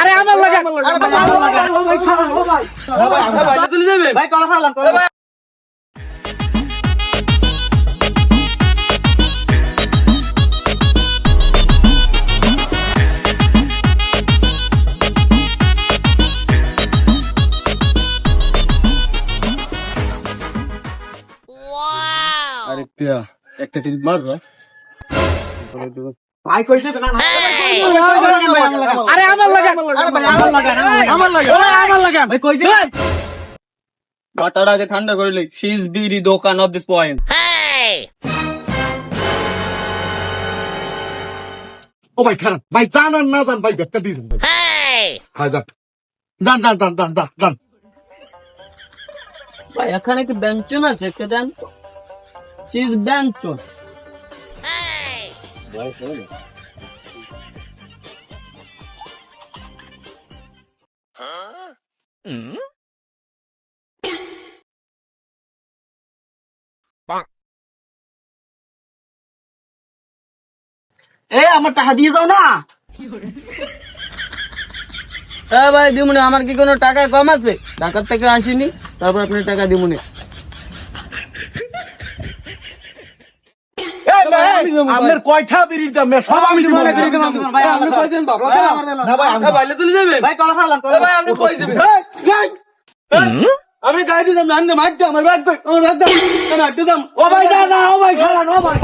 আরে আমার লাগে তুলে যাবে ভাই কলা ফাড়লাম আরে একটা টিপ মার ভাই না আরে আমার লাগে আমার লাগে আমার ভাই ঠান্ডা করে লই শি ইজ দোকান অফ দিস পয়েন্ট ও ভাই খারাপ ভাই জান আর না জান ভাই ব্যাগটা দিয়ে দেন ভাই। হ্যাঁ যান। যান যান যান যান যান যান। ভাই এখানে কি ব্যঞ্জন আছে? কে দেন শি ইজ ব্যঞ্জন এ, আমার টাকা দিয়ে যাও না। হ্যাঁ ভাই, দিমুনি। আমার কি কোনো টাকা কম আছে? ঢাকার থেকে আসিনি, তারপর আপনি টাকা দিমুনি। আপনার কয়টা বিড়ির দাম? সব আমি দিব। ভাই আপনি কইছেন বাবা? না ভাই আমি ভাইলে তুলে যাবে ভাই কলা ফাড়লাম ভাই আপনি কইছেন আমি গাড়ি দিলাম না আমি মারতে আমার ব্যাগ দে আমার ব্যাগ দে আমি হাঁটতে দাম ও ভাই না না ও ভাই খারাপ ও ভাই।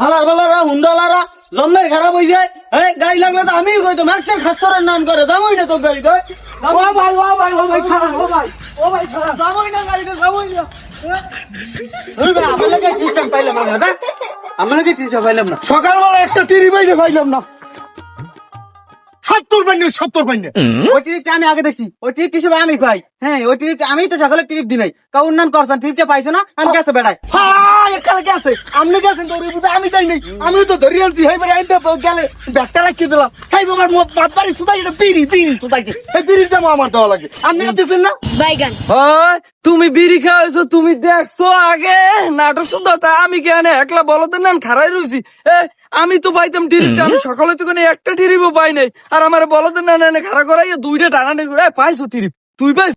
হালার বালারা হুন্ডালারা জম্মের খারাপ হয়ে যায়। হ্যাঁ গাড়ি লাগলে তো আমিই কইতো ম্যাক্সের খাচ্ছরের নাম করে দামই না তো গাড়ি কয় ও ভাই ও ভাই ও ভাই খারাপ আমার কি সিস্টেম পাইলাম না? সকালবেলা একটা টিভি বাইরে পাইলাম না। সত্তর পাইনি সত্তর পাইনি ওই ট্রিপটা আমি আগে দেখছি ওই ট্রিপ হিসেবে আমি পাই। হ্যাঁ ওই ট্রিপ আমি তো সকালে ট্রিপ দিই নাই কাউর নাম করছেন ট্রিপটা পাইছো না আমি কাছে বেড়াই হ্যাঁ এখানে গেছে আপনি গেছেন দৌড়ে বুঝে আমি যাই নাই। আমি তো ধরে আনছি হেই বারে আইতে গেলে ব্যাগটা রাখিয়ে দিলাম। হেই বাবার মোট বাড়ি সুতাই এটা বিড়ি বিড়ি সুতাইছে এই বিড়ির দাম আমার দেওয়া লাগে। আপনি দিচ্ছেন না? বাইগান। হয় তুমি বিড়ি খাওয়াইছো তুমি দেখছ আগে? নাটক শুদ্ধ তা আমি কেন একলা বলতে না খারাই রয়েছি এ আমি তো পাইতাম টিরিটা আমি সকালে তো কোনো একটা টিরিপও পাই নাই। আর আমার বলতে না না খাড়া করাই দুইটা টানা নেই পাইছো টিরিপ তুই পাইছ